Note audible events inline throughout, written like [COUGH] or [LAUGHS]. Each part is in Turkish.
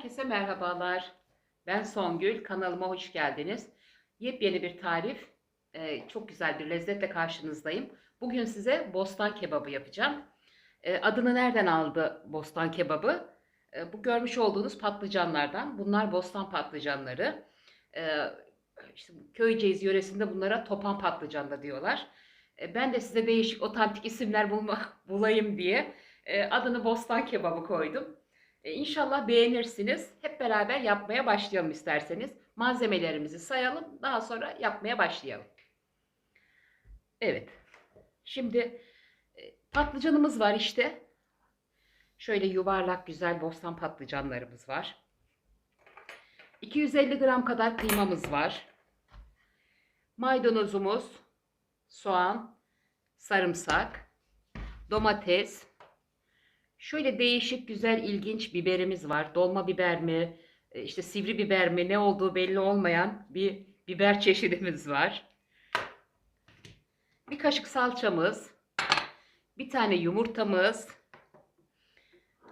Herkese merhabalar. Ben Songül. Kanalıma hoş geldiniz. Yepyeni bir tarif, e, çok güzel bir lezzetle karşınızdayım. Bugün size bostan kebabı yapacağım. E, Adını nereden aldı bostan kebabı? E, Bu görmüş olduğunuz patlıcanlardan. Bunlar bostan patlıcanları. İşte Köyceğiz yöresinde bunlara topan patlıcan da diyorlar. Ben de size değişik otantik isimler bulma, [LAUGHS] bulayım diye adını bostan kebabı koydum. E, İnşallah beğenirsiniz. Hep beraber yapmaya başlayalım isterseniz. Malzemelerimizi sayalım. Daha sonra yapmaya başlayalım. Evet. Şimdi e, patlıcanımız var işte. Şöyle yuvarlak güzel bostan patlıcanlarımız var. 250 gram kadar kıymamız var. Maydanozumuz, soğan, sarımsak, domates, Şöyle değişik, güzel, ilginç biberimiz var. Dolma biber mi, e, işte sivri biber mi, ne olduğu belli olmayan bir biber çeşidimiz var. Bir kaşık salçamız, bir tane yumurtamız,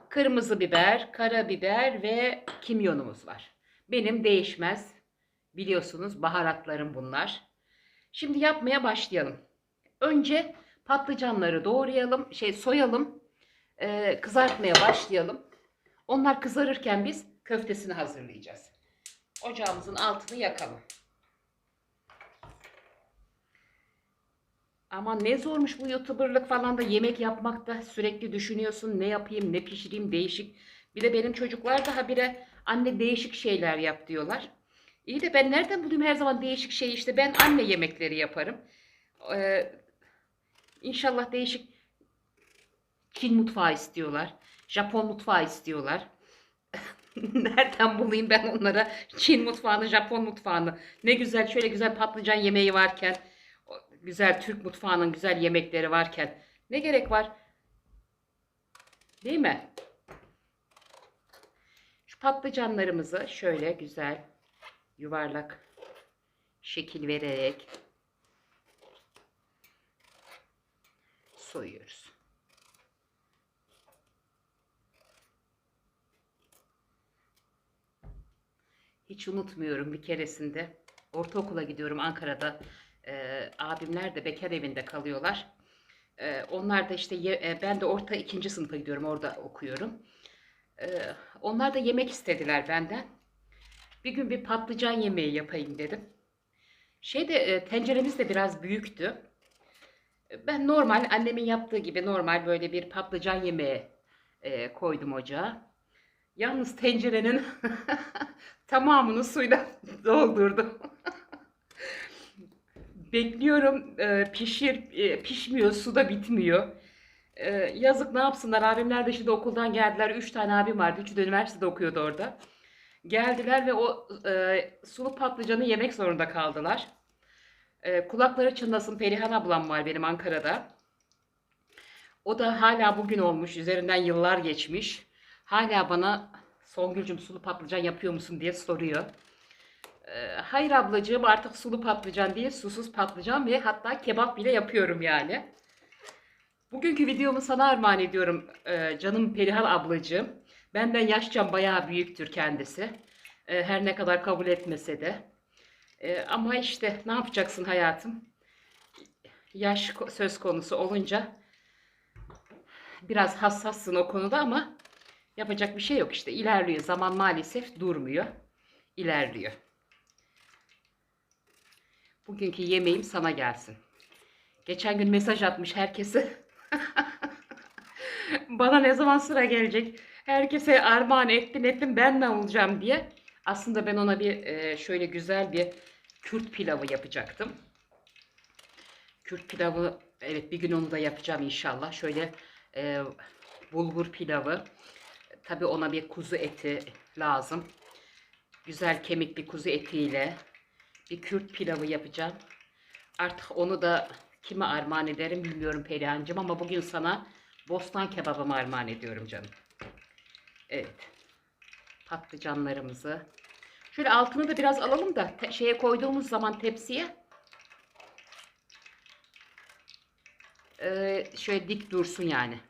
kırmızı biber, karabiber ve kimyonumuz var. Benim değişmez. Biliyorsunuz baharatlarım bunlar. Şimdi yapmaya başlayalım. Önce patlıcanları doğrayalım, şey soyalım e, kızartmaya başlayalım. Onlar kızarırken biz köftesini hazırlayacağız. Ocağımızın altını yakalım. Aman ne zormuş bu youtuberlık falan da yemek yapmakta sürekli düşünüyorsun ne yapayım ne pişireyim değişik. Bir de benim çocuklar da habire anne değişik şeyler yap diyorlar. İyi de ben nereden bulayım her zaman değişik şey işte ben anne yemekleri yaparım. Ee, İnşallah değişik Çin mutfağı istiyorlar. Japon mutfağı istiyorlar. [LAUGHS] Nereden bulayım ben onlara Çin mutfağını, Japon mutfağını? Ne güzel şöyle güzel patlıcan yemeği varken, güzel Türk mutfağının güzel yemekleri varken ne gerek var? Değil mi? Şu patlıcanlarımızı şöyle güzel yuvarlak şekil vererek soyuyoruz. Hiç unutmuyorum bir keresinde ortaokula gidiyorum Ankara'da. Ee, abimler de bekar evinde kalıyorlar. Ee, onlar da işte e, ben de orta ikinci sınıfa gidiyorum orada okuyorum. Ee, onlar da yemek istediler benden. Bir gün bir patlıcan yemeği yapayım dedim. Şeyde e, tenceremiz de biraz büyüktü. Ben normal annemin yaptığı gibi normal böyle bir patlıcan yemeği e, koydum ocağa. Yalnız tencerenin [LAUGHS] tamamını suyla [LAUGHS] doldurdum. Bekliyorum e, pişir e, pişmiyor su da bitmiyor. E, yazık ne yapsınlar abimler de şimdi okuldan geldiler. Üç tane abim vardı. Üçü de üniversitede okuyordu orada. Geldiler ve o e, sulu patlıcanı yemek zorunda kaldılar. E, kulakları çınlasın Perihan ablam var benim Ankara'da. O da hala bugün olmuş. Üzerinden yıllar geçmiş. Hala bana Songülcüm sulu patlıcan yapıyor musun diye soruyor. Ee, hayır ablacığım artık sulu patlıcan değil susuz patlıcan ve hatta kebap bile yapıyorum yani. Bugünkü videomu sana armağan ediyorum ee, canım Perihan ablacığım. Benden yaşça bayağı büyüktür kendisi. Ee, her ne kadar kabul etmese de. Ee, ama işte ne yapacaksın hayatım? Yaş söz konusu olunca biraz hassassın o konuda ama Yapacak bir şey yok işte. İlerliyor. Zaman maalesef durmuyor. İlerliyor. Bugünkü yemeğim sana gelsin. Geçen gün mesaj atmış herkese. [LAUGHS] Bana ne zaman sıra gelecek? Herkese armağan ettim ettim ben ne olacağım diye. Aslında ben ona bir e, şöyle güzel bir Kürt pilavı yapacaktım. Kürt pilavı evet bir gün onu da yapacağım inşallah. Şöyle e, bulgur pilavı. Tabi ona bir kuzu eti lazım. Güzel kemik bir kuzu etiyle bir Kürt pilavı yapacağım. Artık onu da kime armağan ederim bilmiyorum Perihan'cığım ama bugün sana bostan kebabımı armağan ediyorum canım. Evet. Patlıcanlarımızı. Şöyle altını da biraz alalım da şeye koyduğumuz zaman tepsiye ee, şöyle dik dursun yani.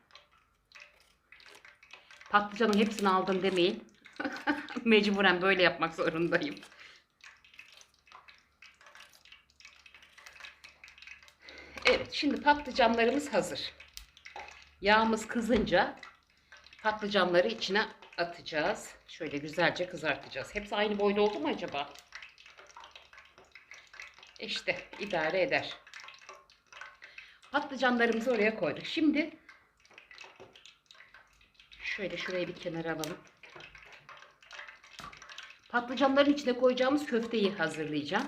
Patlıcanın hepsini aldım demeyin. [LAUGHS] Mecburen böyle yapmak zorundayım. Evet, şimdi patlıcanlarımız hazır. Yağımız kızınca patlıcanları içine atacağız. Şöyle güzelce kızartacağız. Hepsi aynı boyda oldu mu acaba? İşte idare eder. Patlıcanlarımızı oraya koyduk. Şimdi şöyle şurayı bir kenara alalım. Patlıcanların içine koyacağımız köfteyi hazırlayacağım.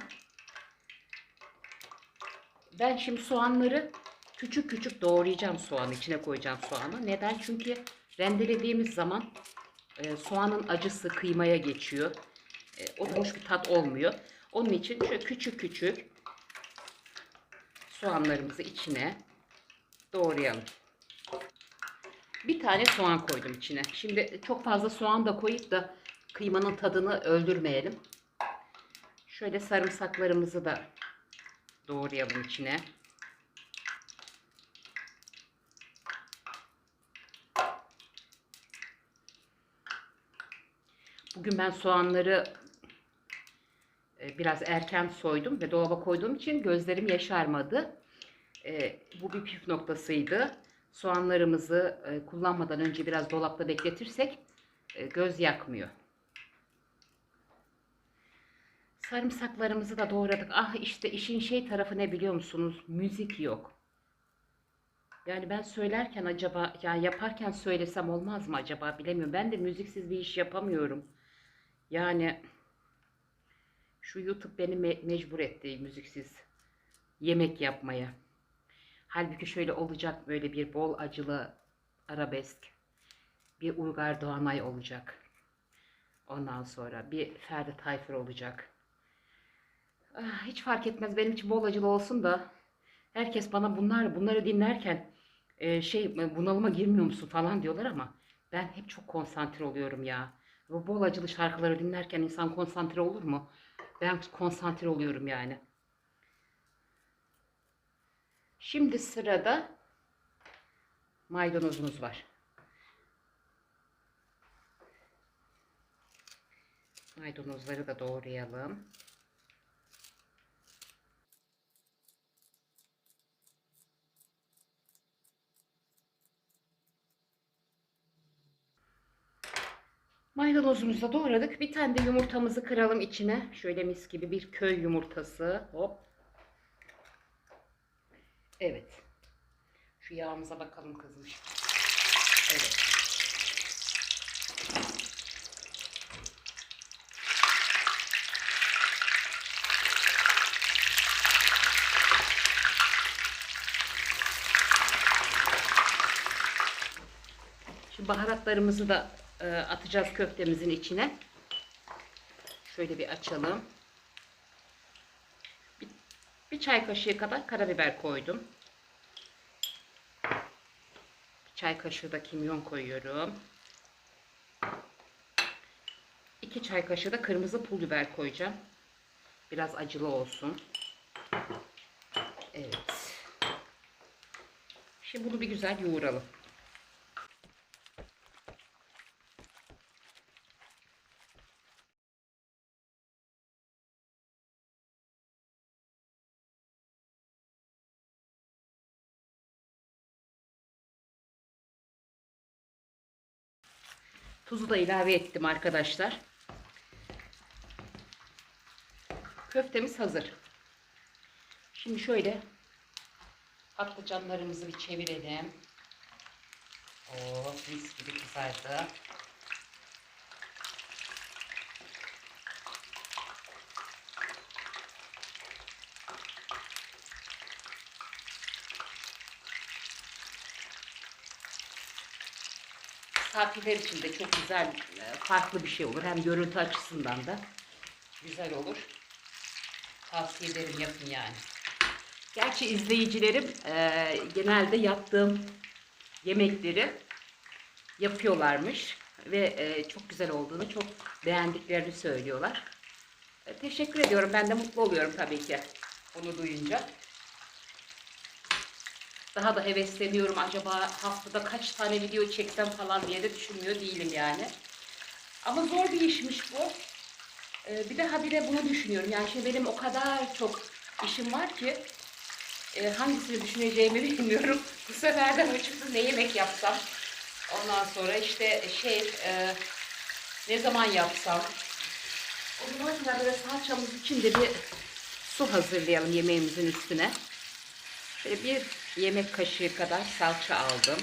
Ben şimdi soğanları küçük küçük doğrayacağım soğanı. içine koyacağım soğanı. Neden? Çünkü rendelediğimiz zaman e, soğanın acısı kıymaya geçiyor. E, o hoş bir tat olmuyor. Onun için şöyle küçük küçük soğanlarımızı içine doğrayalım. Bir tane soğan koydum içine. Şimdi çok fazla soğan da koyup da kıymanın tadını öldürmeyelim. Şöyle sarımsaklarımızı da doğrayalım içine. Bugün ben soğanları e, biraz erken soydum ve dolaba koyduğum için gözlerim yaşarmadı. E, bu bir püf noktasıydı. Soğanlarımızı e, kullanmadan önce biraz dolapta bekletirsek e, göz yakmıyor. Sarımsaklarımızı da doğradık. Ah işte işin şey tarafı ne biliyor musunuz? Müzik yok. Yani ben söylerken acaba yani yaparken söylesem olmaz mı acaba bilemiyorum. Ben de müziksiz bir iş yapamıyorum. Yani şu YouTube beni me- mecbur etti müziksiz yemek yapmaya. Halbuki şöyle olacak böyle bir bol acılı arabesk. Bir Uygar Doğanay olacak. Ondan sonra bir Ferdi Tayfur olacak. Ah, hiç fark etmez benim için bol acılı olsun da herkes bana bunlar bunları dinlerken e, şey bunalıma girmiyor musun falan diyorlar ama ben hep çok konsantre oluyorum ya. Bu bol acılı şarkıları dinlerken insan konsantre olur mu? Ben konsantre oluyorum yani. Şimdi sırada maydanozumuz var. Maydanozları da doğrayalım. Maydanozumuzu da doğradık. Bir tane de yumurtamızı kıralım içine. Şöyle mis gibi bir köy yumurtası. Hop. Evet. Şu yağımıza bakalım kızmış. Evet. Şimdi baharatlarımızı da e, atacağız köftemizin içine. Şöyle bir açalım. Bir, çay kaşığı kadar karabiber koydum. Bir çay kaşığı da kimyon koyuyorum. İki çay kaşığı da kırmızı pul biber koyacağım. Biraz acılı olsun. Evet. Şimdi bunu bir güzel yoğuralım. Tuzu da ilave ettim arkadaşlar. Köftemiz hazır. Şimdi şöyle patlıcanlarımızı bir çevirelim. Oo, mis gibi kızardı. Misafirler için de çok güzel, e, farklı bir şey olur. Hem görüntü açısından da güzel olur. Tavsiye ederim yapın yani. Gerçi izleyicilerim e, genelde yaptığım yemekleri yapıyorlarmış ve e, çok güzel olduğunu, çok beğendiklerini söylüyorlar. E, teşekkür ediyorum. Ben de mutlu oluyorum tabii ki bunu duyunca. Daha da hevesleniyorum. Acaba haftada kaç tane video çeksem falan diye de düşünmüyor değilim yani. Ama zor bir işmiş bu. Ee, bir de habire bunu düşünüyorum. Yani şimdi benim o kadar çok işim var ki e, hangisini düşüneceğimi [LAUGHS] bilmiyorum. Bu sefer de açıkçası ne yemek yapsam. Ondan sonra işte şey e, ne zaman yapsam. O zaman kadar böyle salçamız için de bir su hazırlayalım yemeğimizin üstüne. Şöyle bir yemek kaşığı kadar salça aldım.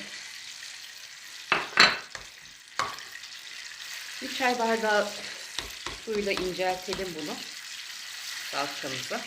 Bir çay bardağı suyla inceltelim bunu. Salçamızı.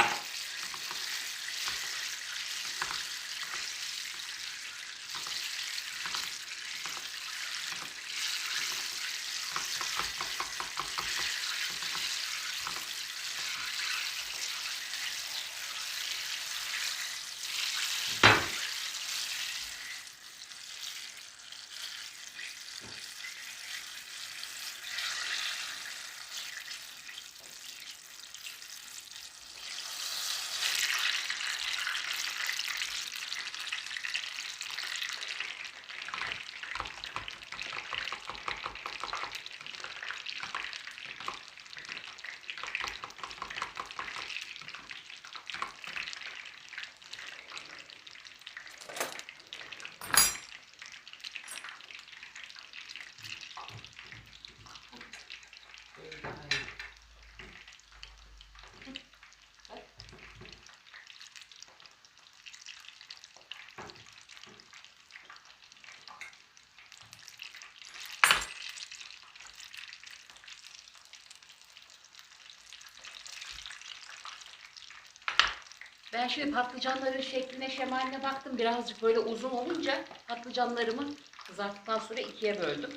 Ben şimdi patlıcanların şekline şemaline baktım. Birazcık böyle uzun olunca patlıcanlarımı kızarttıktan sonra ikiye böldüm.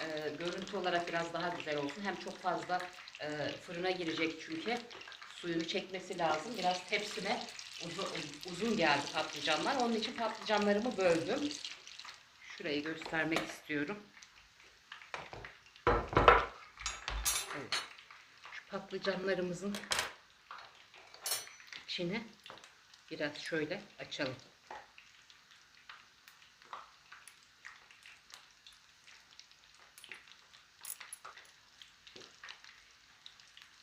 Ee, görüntü olarak biraz daha güzel olsun. Hem çok fazla e, fırına girecek çünkü. Suyunu çekmesi lazım. Biraz tepsime uzun, uzun geldi patlıcanlar. Onun için patlıcanlarımı böldüm. Şurayı göstermek istiyorum. Evet. Şu patlıcanlarımızın içini biraz şöyle açalım.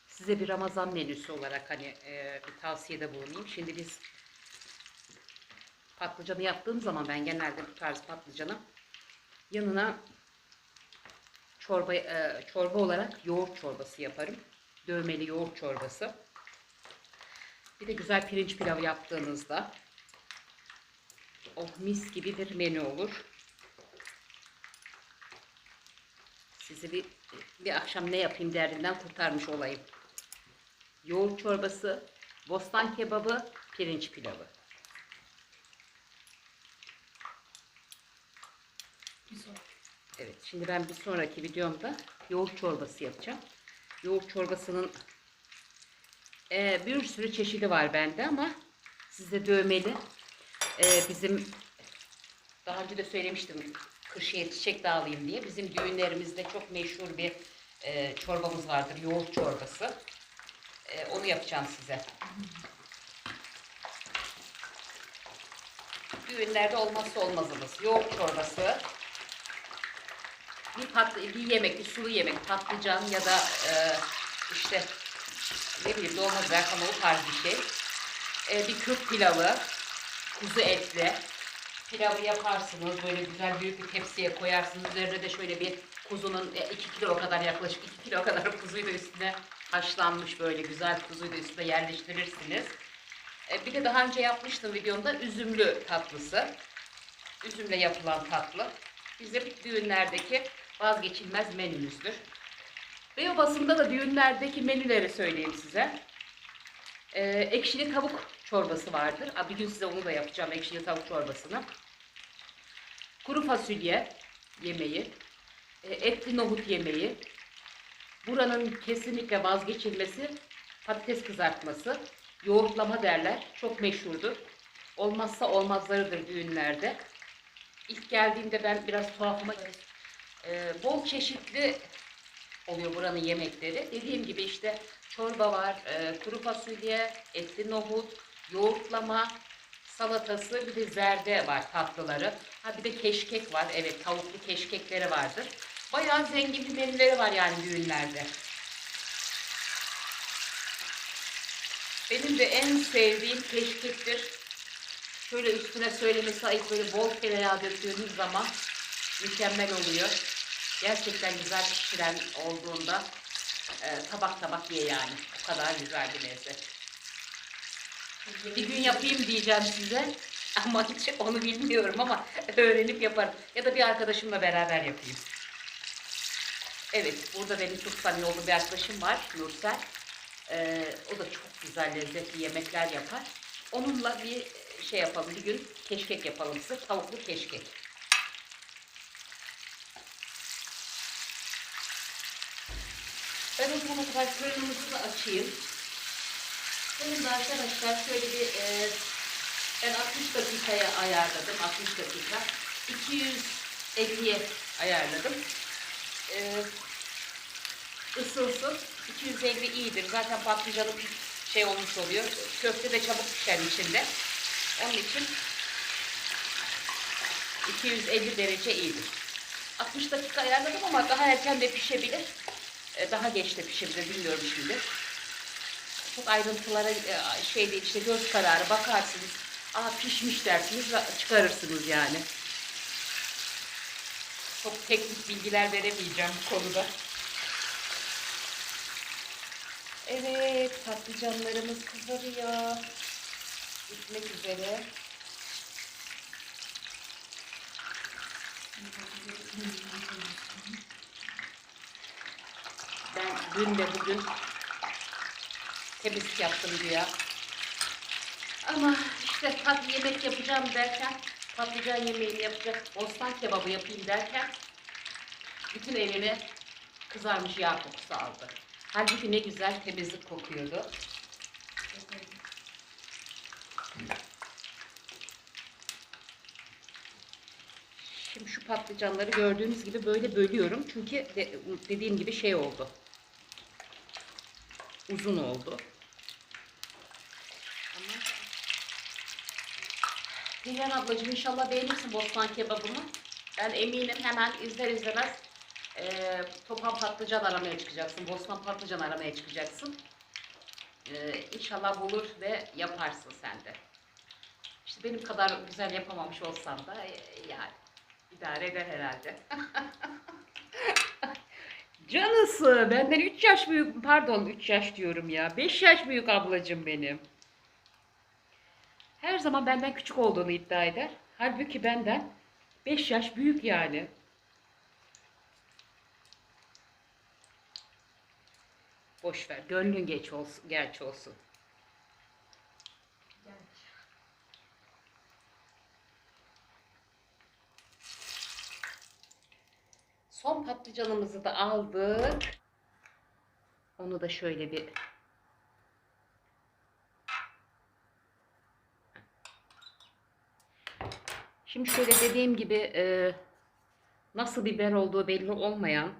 Size bir Ramazan menüsü olarak hani e, bir tavsiyede bulunayım. Şimdi biz patlıcanı yaptığım zaman ben genelde bu tarz patlıcanı yanına çorba e, çorba olarak yoğurt çorbası yaparım. Dövmeli yoğurt çorbası. Bir de güzel pirinç pilavı yaptığınızda oh mis gibi bir menü olur. Sizi bir, bir akşam ne yapayım derdinden kurtarmış olayım. Yoğurt çorbası, bostan kebabı, pirinç pilavı. Evet, şimdi ben bir sonraki videomda yoğurt çorbası yapacağım. Yoğurt çorbasının e, bir sürü çeşidi var bende ama size dövmeli. E, bizim daha önce de söylemiştim Kırşehir Çiçek Dağlıyım diye. Bizim düğünlerimizde çok meşhur bir e, çorbamız vardır. Yoğurt çorbası. E, onu yapacağım size. Düğünlerde olmazsa olmazımız. Yoğurt çorbası. Bir, pat, bir yemek, bir sulu yemek, patlıcan ya da e, işte ne bileyim dolma zerkama o tarz bir şey. E, bir kök pilavı, kuzu etli. Pilavı yaparsınız, böyle güzel büyük bir tepsiye koyarsınız. Üzerine de şöyle bir kuzunun 2 kilo kadar yaklaşık 2 kilo kadar [LAUGHS] kuzuyu da üstüne haşlanmış böyle güzel kuzuyu da üstüne yerleştirirsiniz. E, bir de daha önce yapmıştım videomda üzümlü tatlısı. Üzümle yapılan tatlı. Bizim düğünlerdeki vazgeçilmez menümüzdür. Ve basında da düğünlerdeki menüleri söyleyeyim size. Ee, ekşili tavuk çorbası vardır. Aa, Bir gün size onu da yapacağım ekşili tavuk çorbasını. Kuru fasulye yemeği. e, Etli nohut yemeği. Buranın kesinlikle vazgeçilmesi patates kızartması. Yoğurtlama derler. Çok meşhurdur. Olmazsa olmazlarıdır düğünlerde. İlk geldiğimde ben biraz tuhafıma e, bol çeşitli oluyor buranın yemekleri. Dediğim gibi işte çorba var, e, kuru fasulye, etli nohut, yoğurtlama, salatası, bir de zerde var tatlıları. Ha bir de keşkek var. Evet tavuklu keşkekleri vardır. Bayağı zengin bir menüleri var yani düğünlerde. Benim de en sevdiğim keşkektir. Şöyle üstüne söylemesi ayıp böyle bol tereyağı döktüğünüz zaman mükemmel oluyor. Gerçekten güzel pişiren olduğunda e, tabak tabak ye yani. O kadar güzel bir lezzet. Bir gün yapayım diyeceğim size. [LAUGHS] Ama hiç onu bilmiyorum ama [LAUGHS] öğrenip yaparım. Ya da bir arkadaşımla beraber yapayım. Evet, burada benim çok samimi olduğum bir arkadaşım var, Nursel. Ee, o da çok güzel lezzetli yemekler yapar. Onunla bir şey yapalım, bir gün keşkek yapalım sırf tavuklu keşkek. Ben o zamana kadar fırınımızı da açayım. Benim de arkadaşlar şöyle bir e, ben 60 dakikaya ayarladım. 60 dakika. 250'ye ayarladım. E, ısılsın. 250 iyidir. Zaten patlıcanı şey olmuş oluyor. Köfte de çabuk pişer içinde. Onun için 250 derece iyidir. 60 dakika ayarladım ama daha erken de pişebilir. E, Daha geç de pişebilir bilmiyorum şimdi. Çok ayrıntılara e, şey değil işte göz kararı bakarsınız. Aa pişmiş dersiniz ve çıkarırsınız yani. Çok teknik bilgiler veremeyeceğim bu konuda. Evet patlıcanlarımız kızarıyor. Bitmek üzere. Ben dün de bugün temizlik yaptım diye. Ama işte tat yemek yapacağım derken, patlıcan yemeğini yapacak, bostan kebabı yapayım derken bütün evime kızarmış yağ kokusu aldı. Halbuki ne güzel temizlik kokuyordu. Şimdi şu patlıcanları gördüğünüz gibi böyle bölüyorum. Çünkü de- dediğim gibi şey oldu. Uzun oldu. Ama Perihan ablacığım inşallah beğenirsin bostan kebabımı. Ben eminim hemen izler izlemez e, topan patlıcan aramaya çıkacaksın. Bostan patlıcan aramaya çıkacaksın. E, inşallah bulur ve yaparsın sen de. İşte benim kadar güzel yapamamış olsam da e, yani idare eder herhalde. [LAUGHS] Canısı benden 3 yaş büyük pardon 3 yaş diyorum ya 5 yaş büyük ablacım benim. Her zaman benden küçük olduğunu iddia eder. Halbuki benden 5 yaş büyük yani. Boş ver. Gönlün geç olsun, gerçi olsun. Son patlıcanımızı da aldık. Onu da şöyle bir Şimdi şöyle dediğim gibi e, nasıl biber olduğu belli olmayan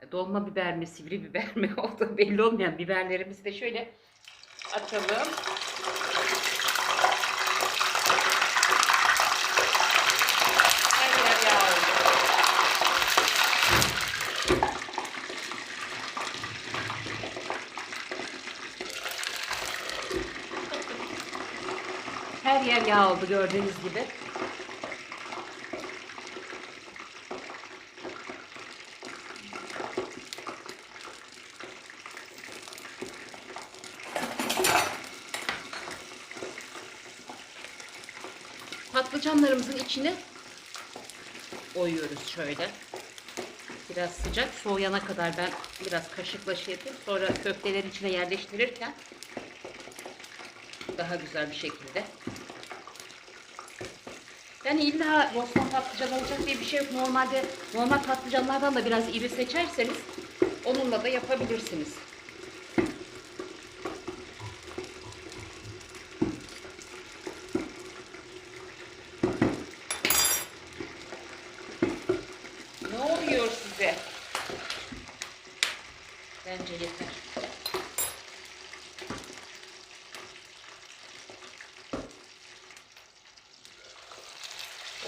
e, dolma biber mi sivri biber mi [LAUGHS] olduğu belli olmayan biberlerimizi de şöyle açalım. Her yer yağ oldu. Her yer yağ oldu gördüğünüz gibi. Patlıcanlarımızın içine oyuyoruz şöyle. Biraz sıcak soğuyana kadar ben biraz kaşıkla şey yapayım. Sonra köfteleri içine yerleştirirken daha güzel bir şekilde. Yani illa Bostan patlıcan olacak diye bir şey yok. Normalde normal patlıcanlardan da biraz iri seçerseniz onunla da yapabilirsiniz.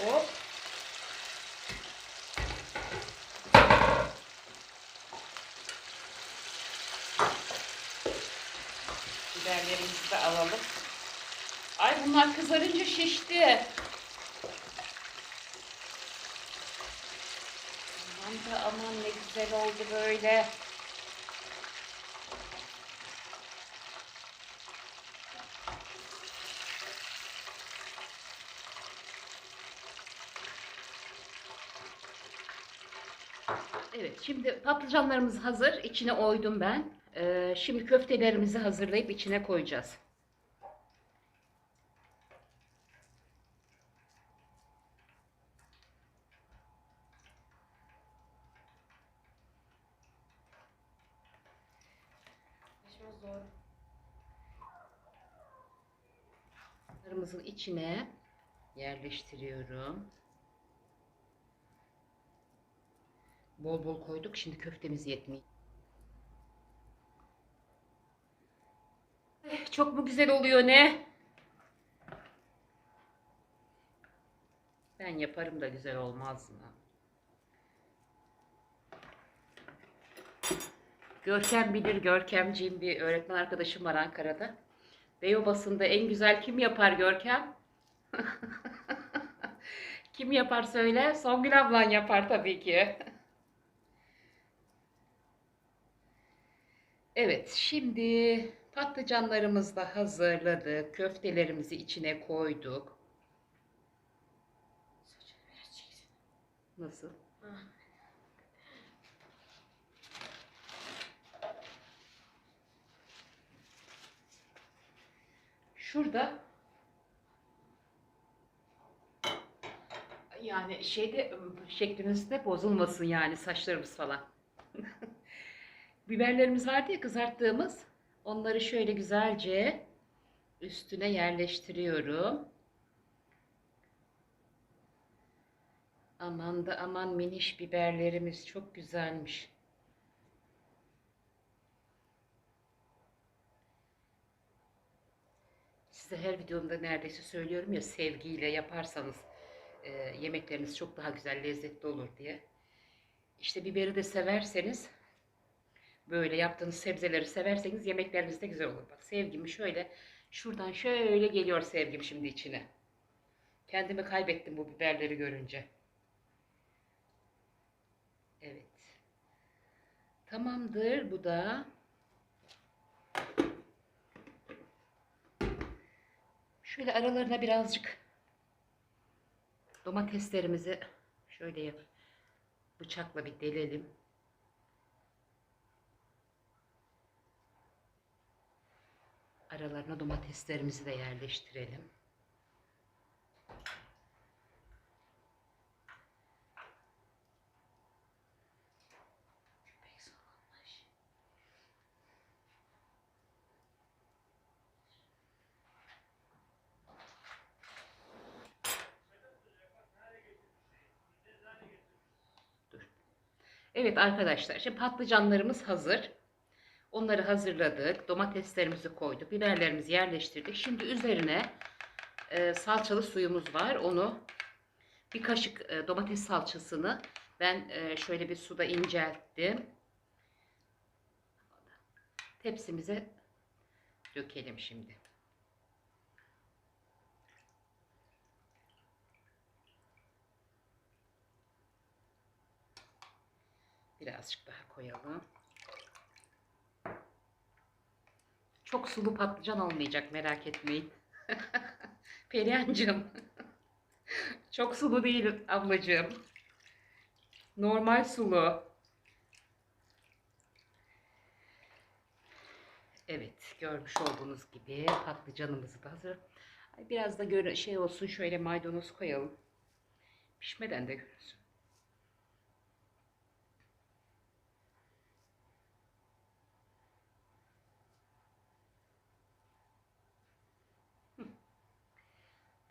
Hop. Biberlerimizi de alalım. Ay bunlar kızarınca şişti. Aman da aman ne güzel oldu böyle. Şimdi patlıcanlarımız hazır. İçine oydum ben. Ee, şimdi köftelerimizi hazırlayıp içine koyacağız. Patlıcanlarımızın içine yerleştiriyorum. Bol bol koyduk. Şimdi köftemiz yetmiyor. Eh, Çok mu güzel oluyor ne? Ben yaparım da güzel olmaz mı? Görkem bilir Görkemciğim bir öğretmen arkadaşım var Ankara'da. Beyobası'nda en güzel kim yapar Görkem? [LAUGHS] kim yapar söyle? Songül ablan yapar tabii ki. Evet, şimdi patlıcanlarımızı da hazırladık. Köftelerimizi içine koyduk. Nasıl? Şurada yani şeyde şeklimiz de bozulmasın yani saçlarımız falan. [LAUGHS] Biberlerimiz vardı ya kızarttığımız. Onları şöyle güzelce üstüne yerleştiriyorum. Aman da aman miniş biberlerimiz çok güzelmiş. Size her videomda neredeyse söylüyorum ya sevgiyle yaparsanız e, yemekleriniz çok daha güzel lezzetli olur diye. İşte biberi de severseniz böyle yaptığınız sebzeleri severseniz yemekleriniz de güzel olur. Bak sevgimi şöyle şuradan şöyle geliyor sevgim şimdi içine. Kendimi kaybettim bu biberleri görünce. Evet. Tamamdır bu da. Şöyle aralarına birazcık domateslerimizi şöyle yap bıçakla bir delelim. Aralarına domateslerimizi de yerleştirelim. Evet arkadaşlar, şimdi patlıcanlarımız hazır. Onları hazırladık. Domateslerimizi koyduk. Biberlerimizi yerleştirdik. Şimdi üzerine e, salçalı suyumuz var. Onu bir kaşık e, domates salçasını ben e, şöyle bir suda incelttim. Tepsimize dökelim şimdi. Birazcık daha koyalım. Çok sulu patlıcan olmayacak merak etmeyin. [LAUGHS] Perihancığım. [LAUGHS] Çok sulu değil ablacığım. Normal sulu. Evet görmüş olduğunuz gibi patlıcanımızı da hazır. Biraz da göre şey olsun şöyle maydanoz koyalım. Pişmeden de görürsün.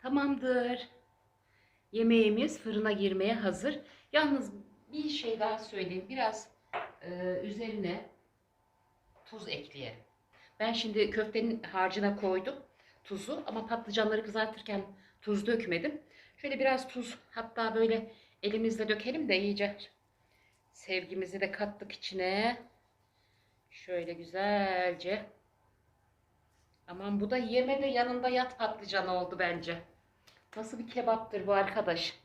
Tamamdır. Yemeğimiz fırına girmeye hazır. Yalnız bir şey daha söyleyeyim. Biraz e, üzerine tuz ekleyelim. Ben şimdi köftenin harcına koydum tuzu ama patlıcanları kızartırken tuz dökmedim. Şöyle biraz tuz hatta böyle elimizle dökelim de iyice sevgimizi de kattık içine. Şöyle güzelce Aman bu da yeme de yanında yat patlıcan oldu bence. Nasıl bir kebaptır bu arkadaş?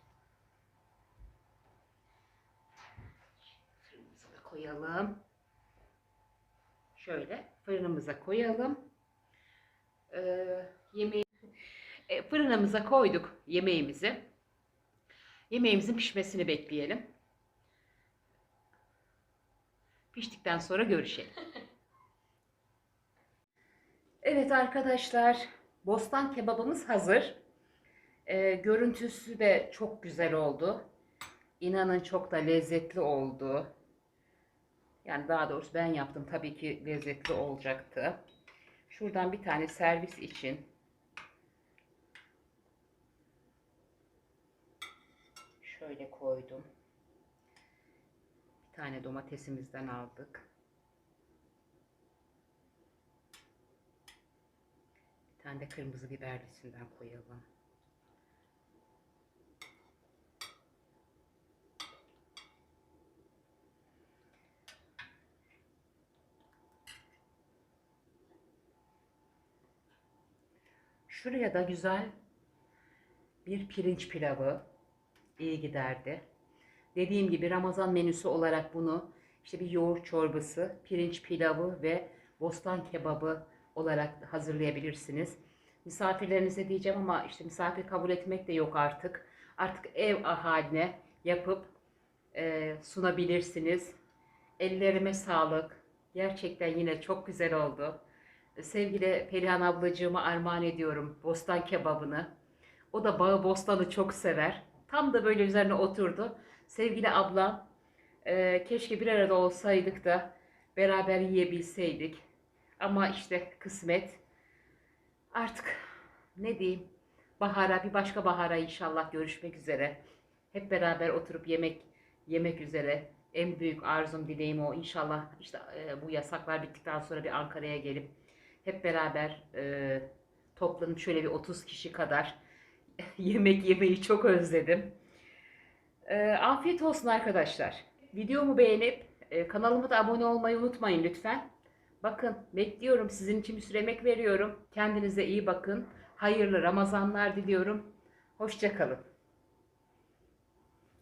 Fırınımıza koyalım. Şöyle fırınımıza koyalım. Ee, yemeği e, fırınımıza koyduk yemeğimizi. Yemeğimizin pişmesini bekleyelim. Piştikten sonra görüşelim. [LAUGHS] Evet arkadaşlar, bostan kebabımız hazır. Ee, görüntüsü de çok güzel oldu. İnanın çok da lezzetli oldu. Yani daha doğrusu ben yaptım. Tabii ki lezzetli olacaktı. Şuradan bir tane servis için şöyle koydum. Bir tane domatesimizden aldık. Bir tane de kırmızı biberlisinden koyalım. Şuraya da güzel bir pirinç pilavı iyi giderdi. Dediğim gibi Ramazan menüsü olarak bunu işte bir yoğurt çorbası, pirinç pilavı ve bostan kebabı olarak hazırlayabilirsiniz. Misafirlerinize diyeceğim ama işte misafir kabul etmek de yok artık. Artık ev haline yapıp e, sunabilirsiniz. Ellerime sağlık. Gerçekten yine çok güzel oldu. Sevgili Perihan ablacığıma armağan ediyorum bostan kebabını. O da bağı bostanı çok sever. Tam da böyle üzerine oturdu. Sevgili ablam, e, keşke bir arada olsaydık da beraber yiyebilseydik. Ama işte kısmet. Artık ne diyeyim? Bahara, bir başka bahara inşallah görüşmek üzere. Hep beraber oturup yemek yemek üzere. En büyük arzum, dileğim o. İnşallah işte e, bu yasaklar bittikten sonra bir Ankara'ya gelip hep beraber e, toplanıp şöyle bir 30 kişi kadar [LAUGHS] yemek yemeyi çok özledim. E, afiyet olsun arkadaşlar. Videomu beğenip e, kanalıma da abone olmayı unutmayın lütfen. Bakın bekliyorum sizin için bir sürü emek veriyorum. Kendinize iyi bakın. Hayırlı Ramazanlar diliyorum. Hoşçakalın.